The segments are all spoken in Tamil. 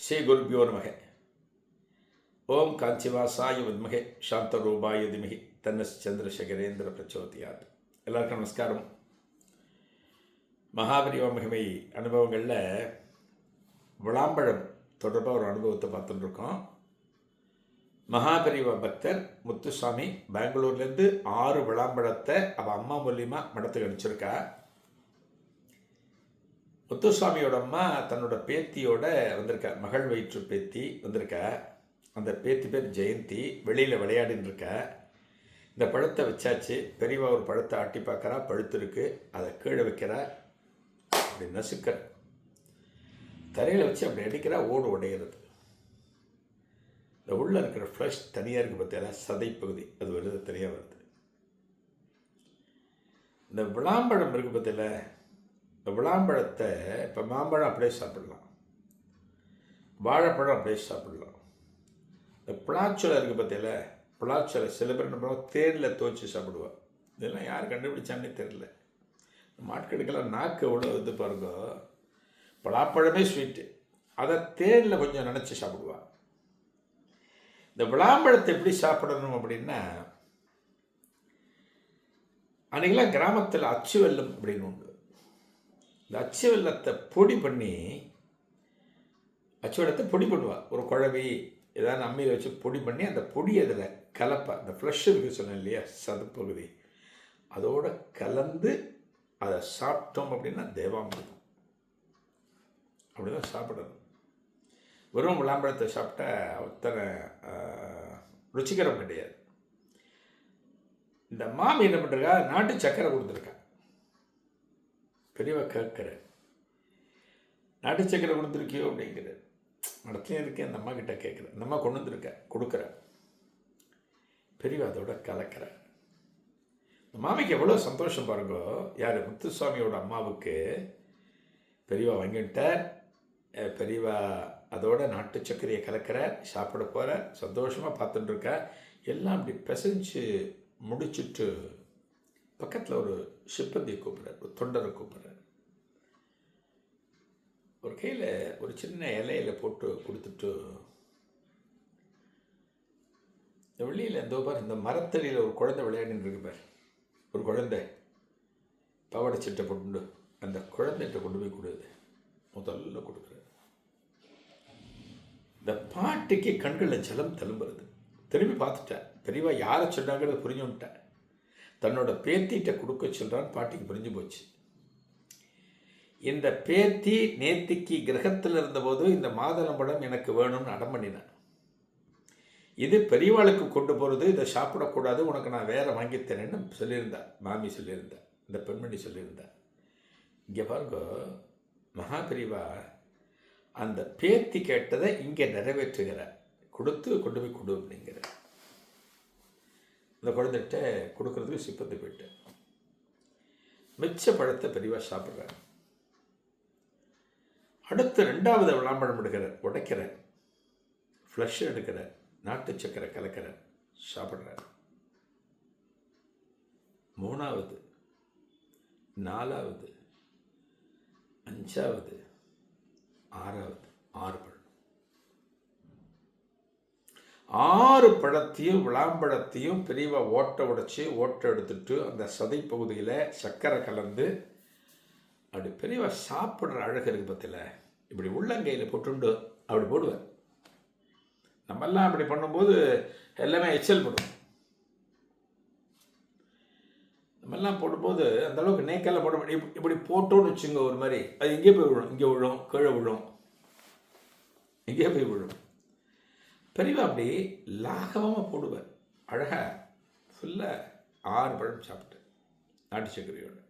ஸ்ரீ குருபியோ நமக. ஓம் காஞ்சிவாசாய வித்மகே சாந்தரூபாய திமிகி தன்னஸ் சந்திரசேகரேந்திர பிரச்சோதியார் எல்லாருக்கும் நமஸ்காரம். மகாபரிவ மகிமை அனுபவங்களில் விளாம்பழம் தொடர்பாக ஒரு அனுபவத்தை பார்த்துட்டுருக்கோம். மகாபரிவ பக்தர் முத்துசாமி பெங்களூர்லேருந்து ஆறு விளாம்பழத்தை அவள் அம்மா மூலியமாக மடத்துக்கு அனுப்பிச்சிருக்கா. முத்துசுவாமியோட அம்மா தன்னோட பேத்தியோட வந்திருக்கா மகள் வயிற்று பேத்தி வந்திருக்கா அந்த பேத்தி பேர் ஜெயந்தி வெளியில் விளையாடின்னு இருக்கா இந்த பழத்தை வச்சாச்சு. பெரியவா ஒரு பழத்தை ஆட்டி பார்க்குறா பழுத்திருக்கு. அதை கீழே வைக்கிறா அப்படி நசுக்கிற. தரையில் வச்சு அப்படி அடிக்கிறா ஓடு உடையிறது. இந்த உள்ளே இருக்கிற ஃப்ளஷ் தனியாக இருக்குது பார்த்தியா சதை பகுதி. அது வருது தனியாக வருது. இந்த விளாம்பழம் இருக்குது பார்த்தீங்களா விளாம்பழத்தை இப்போ மாம்பழம் அப்படியே சாப்பிடலாம். வாழைப்பழம் அப்படியே சாப்பிடலாம். இந்த பிளாச்சொலை இருக்குது பார்த்தியில பிளாச்சொலை சில பேர் என்ன பண்ணுவோம் தேனில் துவச்சி சாப்பிடுவோம் இதெல்லாம் யார் கண்டுபிடிச்சான்னே தெரில மாட்கெடுக்கெல்லாம் நாக்கு எவ்வளோ இது பாருங்க. பலாப்பழமே ஸ்வீட்டு அதை தேனில் கொஞ்சம் நினச்சி சாப்பிடுவாள் இந்த விளாம்பழத்தை எப்படி சாப்பிடணும் அப்படின்னா அன்றைக்கெல்லாம் கிராமத்தில் அச்சுவெல்லம் அப்படின்னு உண்டு. இந்த அச்சு வெள்ளத்தை பொடி பண்ணி அச்சு வெள்ளத்தை பொடி பண்ணுவாள் ஒரு குழவி ஏதாவது அம்மியில் வச்சு பொடி பண்ணி அந்த பொடி அதில் கலப்பா இந்த ஃப்ளஷ் இருக்குது சொன்னேன் இல்லையா சதுப்பகுதி. அதோட கலந்து அதை சாப்பிட்டோம் அப்படின்னா தேவாமிர்தம். அப்படி தான் சாப்பிடணும். வெறும் விளாம்பழத்தை சாப்பிட்டா அத்தனை ருச்சிகரம் கிடையாது. இந்த மாமி என்ன பண்ணுறா நாட்டு சக்கரை கொடுத்துருக்கா பெரியவா கேட்குற நாட்டு சக்கரை கொடுத்துருக்கியோ? அப்படிங்கிற. மடத்துலையும் இருக்கேன் அந்த அம்மா கிட்ட கேட்குறேன் அந்த அம்மா கொண்டு வந்திருக்க கொடுக்குற. பெரியவா அதோட கலக்கிற. இந்த மாமிக்கு எவ்வளோ சந்தோஷம் பாருங்கோ. யார்? முத்துசுவாமியோட அம்மாவுக்கு பெரியவா வாங்கிட்டார் பெரியவா அதோட நாட்டு சர்க்கரையை கலக்கிற சாப்பிட போகிற சந்தோஷமாக பார்த்துட்டு எல்லாம் அப்படி பிசைஞ்சு முடிச்சுட்டு பக்கத்தில் ஒரு சிப்பந்தியை கூப்பிட்றார் ஒரு தொண்டரை கூப்பிட்றார். ஒரு கையில் ஒரு சின்ன இலையில போட்டு கொடுத்துட்டு இந்த வெளியில் இந்த பார் இந்த மரத்தடியில் ஒரு குழந்தை விளையாடின்னு இருக்கு பார். ஒரு குழந்தை பவடை சிட்டை போட்டு அந்த குழந்தைகிட்ட கொண்டு போய் கொடுது முதல்ல கொடுக்குறாரு. இந்த பாட்டுக்கு கண்களில் ஜலம் தழும்புறது. திரும்பி பார்த்துட்டேன். தெளிவாக யாரை சொன்னாங்கிறத புரிஞ்சுன்ட்டேன் தன்னோட பேத்திகிட்ட கொடுக்க சொல்கிறான் பாட்டிக்கு புரிஞ்சு போச்சு. இந்த பேத்தி நேத்திக்கு கிரகத்தில் இருந்தபோது இந்த மாதுளம்பழம் எனக்கு வேணும்னு அடம் பண்ணினேன். இது பெரியவாளுக்கு கொண்டு போகிறது இதை சாப்பிடக்கூடாது உனக்கு நான் வேற வாங்கித்தரேன்னு சொல்லியிருந்தேன் மாமி சொல்லியிருந்தேன் இந்த பெண்மணி சொல்லியிருந்தேன் இங்கே பாருங்க மகா பெரியவா அந்த பேத்தி கேட்டதை இங்கே நிறைவேற்றுகிற கொடுத்து கொண்டு போய் கொடு அப்படிங்கிற இந்த குழந்தைகிட்ட கொடுக்கறதுக்கு சிப்பத்து போயிட்டு. மிச்ச பழத்தை பெரியவா சாப்பிட்றார். அடுத்து ரெண்டாவது விளாம்பழம் எடுக்கிறார் உடைக்கிறார் ஃப்ளஷ் எடுக்கிறார் நாட்டு சக்கரை கலக்கிறார் சாப்பிட்றார். மூணாவது நாலாவது அஞ்சாவது ஆறாவது ஆறு பழம். ஆறு பழத்தையும் விளாம்பழத்தையும் பெரியவா ஓட்டை உடைச்சி ஓட்டை எடுத்துட்டு அந்த சதை பகுதியில் சர்க்கரை கலந்து அப்படி பெரியவா சாப்பிட்ற அழகு இருக்கு பத்தில. இப்படி உள்ளங்கையில் போட்டுண்டு அப்படி போடுவேன். நம்மெல்லாம் அப்படி பண்ணும்போது எல்லாமே எச்சல் போடுவோம் நம்மெல்லாம் போடும்போது அந்த அளவுக்கு நேக்கெல்லாம் போட முடியும் இப்படி போட்டோன்னு வச்சுங்க ஒரு மாதிரி. அது இங்கே போய் விழும் இங்கே விழும் கீழே விழும். இங்கே போய் விழும். பெரியவா அப்படி லாகவமாக போடுவார். அழகாக ஃபுல்லாக ஆறு பழம் சாப்பிட்டு நாட்டு சக்கரையோடு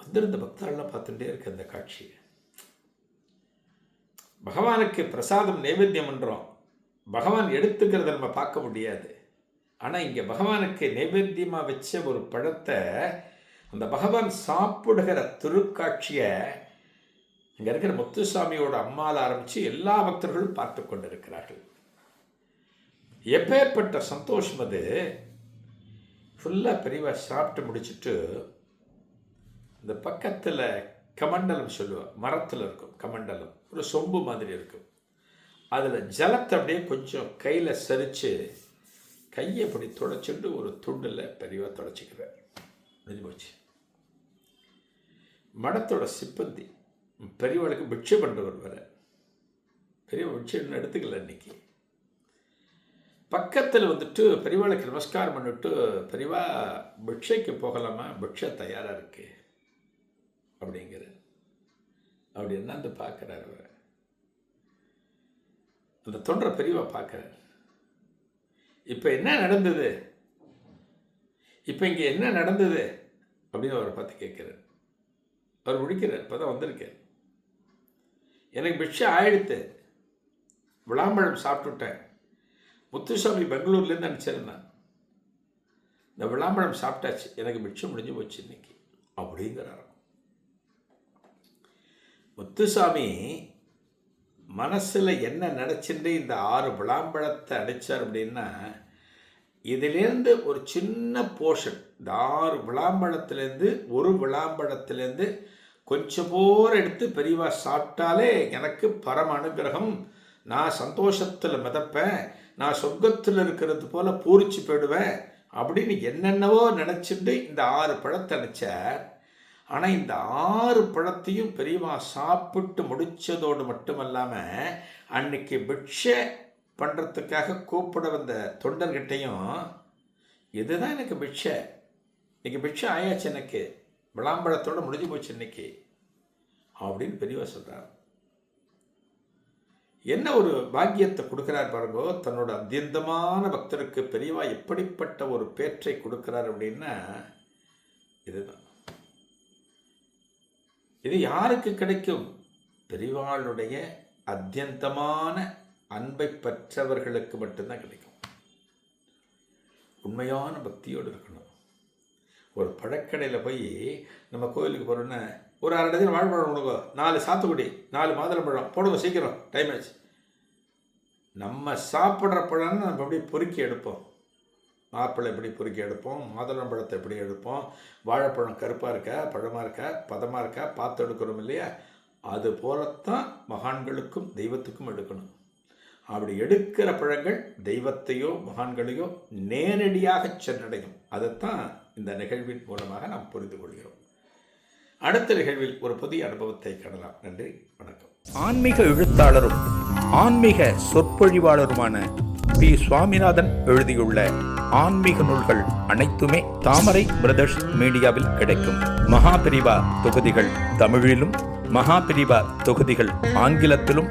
வந்திருந்த பக்தர்கள்லாம் பார்த்துட்டே இருக்கு அந்த காட்சியை பகவானுக்கு பிரசாதம் நைவேத்தியம் பண்ணுறோம் பகவான் எடுத்துக்கிறத நம்ம பார்க்க முடியாது. ஆனால் இங்கே பகவானுக்கு நைவேத்தியமாக வச்ச ஒரு பழத்தை அந்த பகவான் சாப்பிடுகிற திருக்காட்சியை இங்கே இருக்கிற முத்துசாமியோட அம்மாவில் ஆரம்பித்து எல்லா பக்தர்களும் பார்த்து கொண்டிருக்கிறார்கள். எப்பேற்பட்ட சந்தோஷம் அது? ஃபுல்லாக பெரியவா சாப்பிட்டு முடிச்சுட்டு இந்த பக்கத்தில் கமண்டலம் சொல்லுவேன் மரத்தில் இருக்கும் கமண்டலம். ஒரு சொம்பு மாதிரி இருக்கும். அதில் ஜலத்தை அப்படியே கொஞ்சம் கையில் சரித்து கையை அப்படி தொடச்சிட்டு ஒரு துண்டில் பெரியவா தொடச்சிக்கிறார். முடிஞ்சு போச்சு மடத்தோட சிப்பந்தி. பெரியவளுக்கு பிக்ஷை பண்ணுறவர் வர பெரிய பிட்சை எடுத்துக்கல இன்னைக்கு. பக்கத்தில் வந்துட்டு பெரியவாளுக்கு நமஸ்காரம் பண்ணிட்டு பெரியவா பிக்ஷைக்கு போகலாமா? பிக்ஷை தயாராக இருக்கு. அப்படிங்கிற அப்படி என்னந்து பார்க்குறாரு அவர். அந்த தொண்டரை பெரியவா பார்க்குறாரு. இப்போ என்ன நடந்தது? இப்போ இங்கே என்ன நடந்தது? அப்படின்னு அவரை பார்த்து கேட்குறாரு. அவர் முடிக்கிறார் இப்போ தான் வந்திருக்கேன் எனக்கு பிட்சை ஆயிடுத்து. விளாம்பழம் சாப்பிட்டுட்டேன். முத்துசாமி பெங்களூர்லேருந்து அனுப்பிச்சிருந்தேன் இந்த விளாம்பழம் சாப்பிட்டாச்சு. எனக்கு மிச்சம் முடிஞ்சு போச்சு இன்னைக்கு. அப்படிங்கிறார். முத்துசாமி மனசில் என்ன நினச்சிட்டு இந்த ஆறு விளாம்பழத்தை அடித்தார் அப்படின்னா இதிலேருந்து ஒரு சின்ன போர்ஷன் இந்த ஆறு விளாம்பழத்துலேருந்து ஒரு விளாம்பழத்துலேருந்து கொஞ்சம் போர் எடுத்து பெரியவா சாப்பிட்டாலே எனக்கு பரம அனுகிரகம். நான் சந்தோஷத்தில் மிதப்பேன். நான் சொர்க்கத்தில் இருக்கிறது போல பூரிச்சு போயிடுவேன் அப்படின்னு என்னென்னவோ நினச்சிட்டு இந்த ஆறு பழத்தை நினச்சார் ஆனால் இந்த ஆறு பழத்தையும் பெரியவா சாப்பிட்டு முடித்ததோடு மட்டுமல்லாமல் அன்னைக்கு பிக்ஷை பண்ணுறதுக்காக கூப்பிட வந்த தொண்டர்கிட்டையும் இதுதான் எனக்கு பிக்ஷை? இன்னைக்கு பிக்ஷை ஆயாச்சு எனக்கு. விளாம்பழத்தோடு முடிஞ்சு போச்சு இன்னைக்கு. அப்படின்னு பெரியவா சொல்கிறார் என்ன ஒரு பாக்கியத்தை கொடுக்குறார் பாருங்கோ தன்னோட அத்தியந்தமான பக்தருக்கு பெரியவா எப்படிப்பட்ட ஒரு பேற்றை கொடுக்குறார் அப்படின்னா இதுதான். இது யாருக்கு கிடைக்கும்? பெரியவாளுடைய அத்தியந்தமான அன்பை பெற்றவர்களுக்கு மட்டும்தான் கிடைக்கும். உண்மையான பக்தியோடு இருக்கணும். ஒரு பழக்கடையில் போய் நம்ம கோயிலுக்கு போகிறோன்னா ஒரு அரை டஜன் வாழைப்பழம் கொடுங்க நாலு சாத்துக்குடி நாலு மாதுளம்பழம் போடுங்க சீக்கிரம் டைம் ஆச்சு. நம்ம சாப்பிட்ற பழம்னு நம்ம அப்படியே பொறுக்கி எடுப்போம். மாப்பிள்ளை எப்படி பொறுக்கி எடுப்போம் மாதுளம்பழத்தை எப்படி எடுப்போம் வாழைப்பழம் கருப்பாக இருக்கா பழமாக இருக்கா பதமாக இருக்கா பார்த்து எடுக்கிறோம் இல்லையா? அது போலத்தான் மகான்களுக்கும் தெய்வத்துக்கும் எடுக்கணும். அப்படி எடுக்கிற பழங்கள் தெய்வத்தையோ மகான்களையோ நேரடியாக சென்றடையும். அதைத்தான் இந்த நிகழ்வின் மூலமாக நாம் புரிந்து கொள்கிறோம் அடுத்த நிகழ்வில் ஒரு புதிய அனுபவத்தை காணலாம். நன்றி வணக்கம். ஆன்மீக எழுத்தாளரும் ஆன்மீக சொற்பொழிவாளருமான பி. சுவாமிநாதன் எழுதியுள்ள ஆன்மீக நூல்கள் அனைத்துமே தாமரை பிரதர்ஸ் மீடியாவில் கிடைக்கும். மகாபிரிவா தொகுதிகள் தமிழிலும் மகாபிரிவா தொகுதிகள் ஆங்கிலத்திலும்